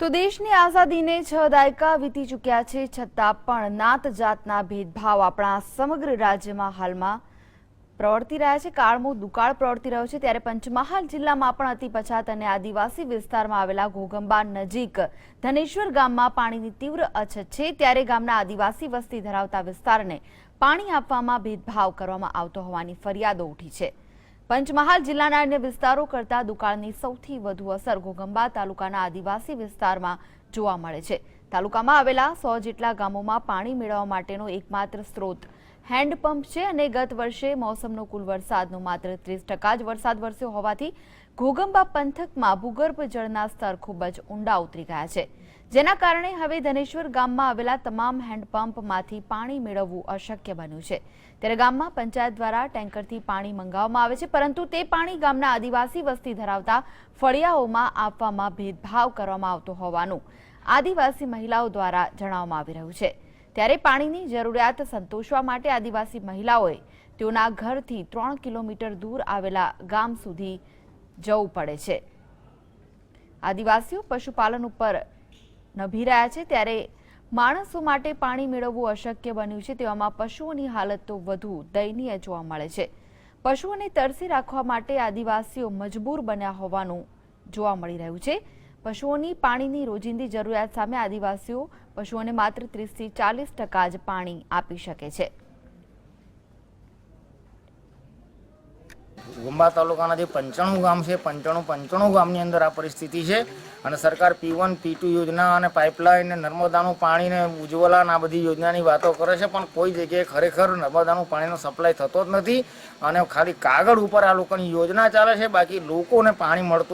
તો દેશની આઝાદીને છ દાયકા વીતી ચૂક્યા છે, છતાં પણ નાત જાતના ભેદભાવ આપણા સમગ્ર રાજ્યમાં હાલમાં પ્રવર્તી રહ્યા છે. કાળમો દુકાળ પ્રવર્તી રહ્યો છે, ત્યારે પંચમહાલ જિલ્લામાં પણ અતિ પછાત અને આદિવાસી વિસ્તારમાં આવેલા ઘોગંબા નજીક ધનેશ્વર ગામમાં પાણીની તીવ્ર અછત છે. ત્યારે ગામના આદિવાસી વસ્તી ધરાવતા વિસ્તારને પાણી આપવામાં ભેદભાવ કરવામાં આવતો હોવાની ફરિયાદો ઉઠી છે. પંચમહાલ જિલ્લાના અન્ય વિસ્તારો કરતાં દુકાળની સૌથી વધુ અસર ઘોગંબા તાલુકાના આદિવાસી વિસ્તારમાં જોવા મળે છે. તાલુકામાં આવેલા સો જેટલા ગામોમાં પાણી મેળવવા માટેનો એકમાત્ર સ્ત્રોત હેન્ડપંપ છે અને ગત વર્ષે મોસમનો કુલ વરસાદનો માત્ર ત્રીસ ટકા જ વરસાદ વરસ્યો હોવાથી ઘોગંબા પંથકમાં ભૂગર્ભ જળના સ્તર ખૂબ જ ઊંડા ઉતરી ગયા છે. જેના કારણે હવે ધનેશ્વર ગામમાં આવેલા તમામ હેન્ડપંપમાંથી પાણી મેળવવું અશક્ય બન્યું છે. ત્યારે ગામમાં પંચાયત દ્વારા ટેન્કરથી પાણી મંગાવવામાં આવે છે, પરંતુ તે પાણી ગામના આદિવાસી વસ્તી ધરાવતા ફળિયાઓમાં આપવામાં ભેદભાવ કરવામાં આવતો હોવાનું આદિવાસી મહિલાઓ દ્વારા જણાવવામાં આવી રહ્યું છે. ત્યારે પાણીની જરૂરિયાત સંતોષવા માટે આદિવાસી મહિલાઓએ તેઓના ઘરથી ત્રણ કિલોમીટર દૂર આવેલા ગામ સુધી જવું પડે છે. આદિવાસીઓ પશુપાલન ઉપર નભી રહ્યા છે ત્યારે માણસો માટે પાણી મેળવવું અશક્ય બન્યું છે તેવામાં પશુઓની હાલત તો વધુ દયનીય જોવા મળે છે. પશુઓને તરસી રાખવા માટે આદિવાસીઓ મજબૂર બન્યા હોવાનું જોવા મળી રહ્યું છે. પશુઓની પાણીની રોજિંદી જરૂરિયાત સામે આદિવાસીઓ પશુઓને માત્ર ત્રીસથી ચાલીસ ટકા જ પાણી આપી શકે છે. ગુંબા તાલુકાના જે પંચાણું ગામ છે, પંચાણું પંચાણું ગામની અંદર આ પરિસ્થિતિ છે અને સરકાર પી વન, પી ટુ યોજના અને પાઇપલાઇન નર્મદાનું પાણી ને ઉજ્જવલા આ બધી યોજનાની વાતો કરે છે, પણ કોઈ જગ્યાએ ખરેખર નર્મદાનું પાણીનો સપ્લાય થતો જ નથી અને ખાલી કાગળ ઉપર આ લોકોની યોજના ચાલે છે, બાકી લોકોને પાણી મળતું